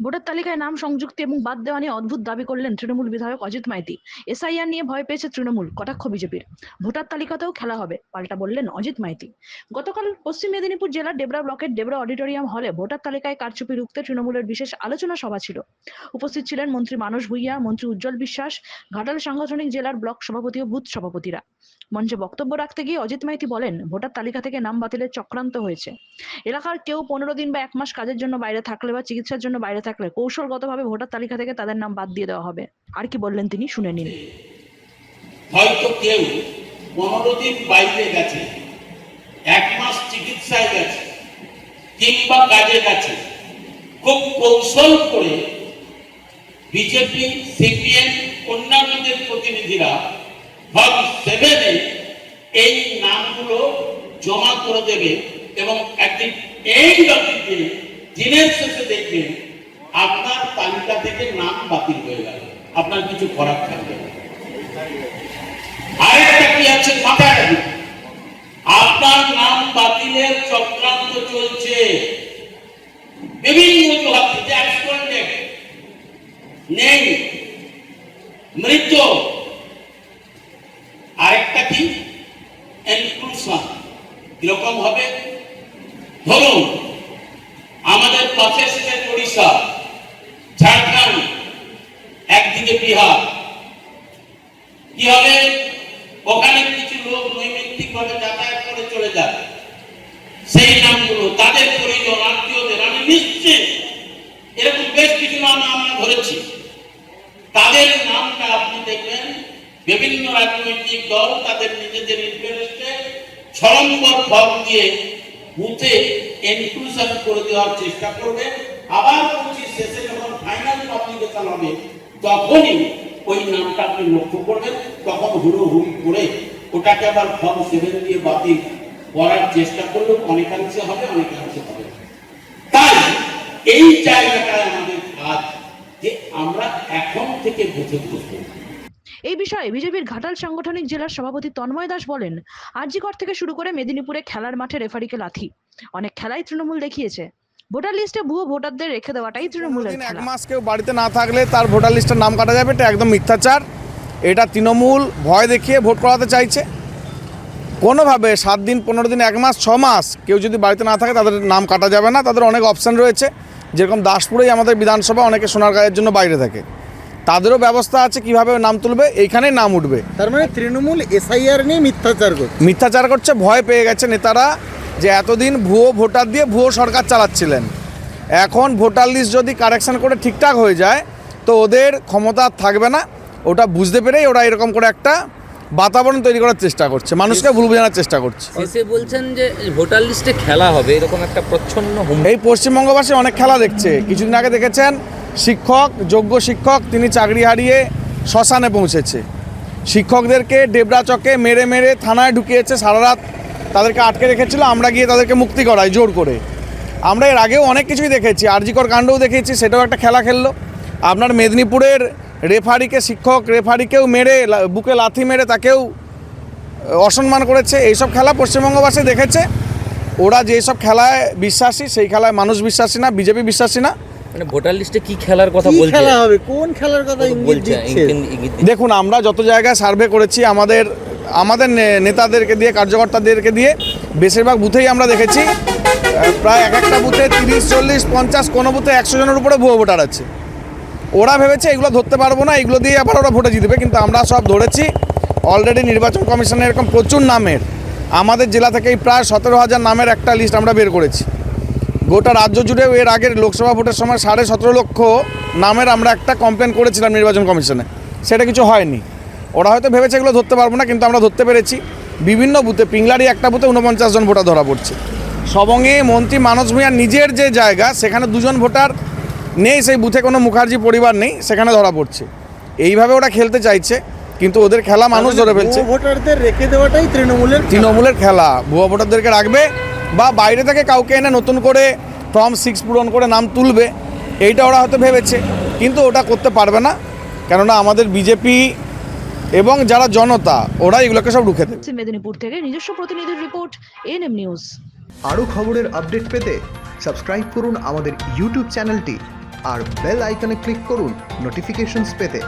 Voter তালিকায় নাম, সংযুক্তি এবং বাদ দেওয়া নিয়ে অদ্ভুত দাবি করলেন তৃণমূল বিধায়ক অজিত মাইতি। এসআইআর নিয়ে ভয় পেয়েছে তৃণমূল, কটাক্ষ বিজেপির। ভোটার তালিকাতেও খেলা হবে, পাল্টা বললেন অজিত মাইতি। গতকাল পশ্চিম মেদিনীপুর জেলার ডেবরা ব্লকের ডেবরা অডিটোরিয়াম হলে ভোটার তালিকায় কারচুপি রুখতে তৃণমূলের বিশেষ আলোচনা সভা ছিল। উপস্থিত ছিলেন মন্ত্রী মানস ভুইয়া, মন্ত্রী উজ্জ্বল বিশ্বাস, ঘাটাল সাংগঠনিক জেলার ব্লক সভাপতি ও বুথ সভাপতিরা। মঞ্চে বক্তব্য রাখতে গিয়ে অজিত মাইতি বলেন, ভোটার তালিকা থেকে নাম বাতিলের চক্রান্ত হয়েছে। এলাকার কেউ পনেরো দিন বা এক মাস কাজের জন্য বাইরে থাকলে বা চিকিৎসার জন্য বাইরে থাকলে কৌশলগতভাবে ভোটার তালিকা থেকে তাদের নাম বাদ দিয়ে দেওয়া হবে। আর কি বললেন তিনি? শুনে নিন। হয়তো কেউ পনেরো দিন বাইরে গেছে, এক মাস চিকিৎসায় গেছে, কিংবা কাজে গেছে। খুব কৌশল করে বিজেপি, সিপিএম, অন্যান্যদের প্রতিনিধিরা ভাব সেভেনে এই নামগুলো জমা করে দেবে এবং একদিন এই দিন দিনের শেষে দেখবেন আপনার তালিকা থেকে নাম বাতিল হয়ে গেল। আপনার কিছু করার থাকবে আরেকটা কি আছে মাথায় আপনার নাম বাতিলের চক্রান্ত চলছে। বিভিন্ন অজুহাত অ্যাক্সিডেন্ট নেই। মৃত। আরেকটা কি? ইনক্লুশন কীরকম হবে? ধরুন, আমাদের পাশে ওড়িশা ঝাড়খণ্ড একদিকে বিহার কি হবে ওখানে কিছু লোক নৈমিত্তিক ভাবে যাতায়াত করে চলে যাবে সেই নামগুলো, তাদের পরিজন, আত্মীয়দের, আমি নিশ্চিত এরকম বেশ কিছু নাম আমরা ধরেছি। তাদের নামটা আপনি দেখবেন, বিভিন্ন রাজনৈতিক দল তাদের নিজেদের ইন্টারেস্টে ছড়ম্বর ফর্ম দিয়ে বুথে ইনক্লুশন করে দেওয়ার চেষ্টা করবে। আবার শেষে যখন ফাইনাল পাবলিকেশন হবে তখনই ওই নামটা আপনি লক্ষ্য করবেন, তখন হুড়ো হুড়ি করে ওটাকে আবার ফর্ম সেভেন দিয়ে বাতিল করার চেষ্টা করলেও অনেকাংশে হবে অনেকাংশে হবে। তাই এই জায়গাটায় আমাদের কাজ যে আমরা এখন থেকে বুঝে বুঝব। এই বিষয়ে বিজেপির ঘাটাল সাংগঠনিক জেলার সভাপতি তন্ময় দাস বলেন, আরজিকর থেকে শুরু করে মেদিনীপুরে খেলার মাঠে রেফারিকে লাথি। অনেক খেলাই তৃণমূল দেখিয়েছে। ভোটার লিস্টে ভুয়ো ভোটারদের রেখে দেওয়াটাই তৃণমূলের এক মাস কেউ বাড়িতে না থাকলে তার ভোটার লিস্টের নাম কাটা যাবে এটা একদম মিথ্যাচার। এটা তৃণমূল ভয় দেখিয়ে ভোট করাতে চাইছে। কোনোভাবে সাত দিন পনেরো দিন এক মাস ছ মাস কেউ যদি বাড়িতে না থাকে তাদের নাম কাটা যাবে না। তাদের অনেক অপশান রয়েছে। যেরকম দাসপুরেই আমাদের বিধানসভা অনেকে সোনার গায়ের জন্য বাইরে থাকে। তাদেরও ব্যবস্থা আছে কীভাবে নাম তুলবে এইখানেই নাম উঠবে। তার মানে তৃণমূল এসআইআর নিয়ে মিথ্যাচার করছে। মিথ্যাচার করছে ভয় পেয়ে গেছে নেতারা। যে এতদিন ভুয়ো ভোটার দিয়ে ভুয়ো সরকার চালাচ্ছিলেন। এখন ভোটার লিস্ট যদি কারেকশন করে ঠিকঠাক হয়ে যায় তো ওদের ক্ষমতা থাকবে না। ওটা বুঝতে পেরেই ওরা এরকম করে একটা বাতাবরণ তৈরি করার চেষ্টা করছে। মানুষকে ভুল বোঝানোর চেষ্টা করছে। বলছেন যে ভোটার লিস্টে খেলা হবে এরকম একটা প্রচ্ছন্ন এই পশ্চিমবঙ্গবাসী অনেক খেলা দেখছে। কিছুদিন আগে দেখেছেন শিক্ষক যোগ্য শিক্ষক তিনি চাকরি হারিয়ে শ্মশানে পৌঁছেছে। শিক্ষকদেরকে ডেবরা চকে মেরে মেরে থানায় ঢুকিয়েছে সারা রাত। তাদেরকে আটকে রেখেছিল আমরা গিয়ে তাদেরকে মুক্তি করাই জোর করে। আমরা এর আগেও অনেক কিছুই দেখেছি আরজিকর কাণ্ডও দেখেছি সেটাও একটা খেলা খেললো। আপনার মেদিনীপুরের রেফারিকে শিক্ষক রেফারিকেও মেরে লা- বুকে লাথি মেরে তাকেও অসম্মান করেছে এইসব খেলা পশ্চিমবঙ্গবাসী দেখেছে। ওরা যেসব খেলায় বিশ্বাসী সেই খেলায় মানুষ বিশ্বাসী না বিজেপি বিশ্বাসী না। মানে ভোটার লিস্টে কি খেলার কথা বলছে? খেলা হবে? কোন খেলার কথা ইঙ্গিত দিচ্ছে। দেখুন আমরা যত জায়গায় সার্ভে করেছি আমাদের আমাদের নেতাদেরকে দিয়ে, কার্যকর্তাদেরকে দিয়ে বেশিরভাগ বুথেই আমরা দেখেছি প্রায় এক একটা বুথে তিরিশ, চল্লিশ, পঞ্চাশ, কোনো বুথে একশো জনের উপরে ভুয়ো ভোটার আছে। ওরা ভেবেছে এগুলো ধরতে পারব না, এগুলো দিয়ে আবার ওরা ভোটে জিতবে, কিন্তু আমরা সব ধরেছি অলরেডি নির্বাচন কমিশনের এরকম প্রচুর নামের, আমাদের জেলা থেকেই প্রায় সতেরো হাজার নামের একটা লিস্ট আমরা বের করেছি। গোটা রাজ্য জুড়েও এর আগের লোকসভা ভোটের সময় সাড়ে সতেরো লক্ষ নামের আমরা একটা কমপ্লেন করেছিলাম নির্বাচন কমিশনে, সেটা কিছু হয়নি। ওরা হয়তো ভেবেছে এগুলো ধরতে পারব না কিন্তু আমরা ধরতে পেরেছি। বিভিন্ন বুথে পিংলারি একটা বুথে উনপঞ্চাশ জন ভোটার ধরা পড়ছে। সবঙ্গে মন্ত্রী মানস ভূঁইয়ার নিজের যে জায়গা সেখানে দুজন ভোটার নেই সেই বুথে কোনো মুখার্জি পরিবার নেই সেখানে ধরা পড়ছে। এইভাবে ওরা খেলতে চাইছে কিন্তু ওদের খেলা মানুষ ধরে ফেলছে। ভোটারদের রেখে দেওয়াটাই তৃণমূলের তৃণমূলের খেলা। ভুয়া ভোটারদেরকে রাখবে বা বাইরে থেকে কাউকে এনে নতুন করে ফর্ম সিক্স পূরণ করে নাম তুলবে এইটা ওরা হয়তো ভেবেছে কিন্তু ওটা করতে পারবে না। কেননা আমাদের বিজেপি এবং যারা জনতা ওরা এগুলোকে সব রুখে দেবে। মেদিনীপুর থেকে নিজস্ব প্রতিনিধির রিপোর্ট এনএম নিউজ আরও খবরের আপডেট পেতে সাবস্ক্রাইব করুন আমাদের ইউটিউব চ্যানেলটি আর বেল আইকনে ক্লিক করুন নোটিফিকেশনস পেতে।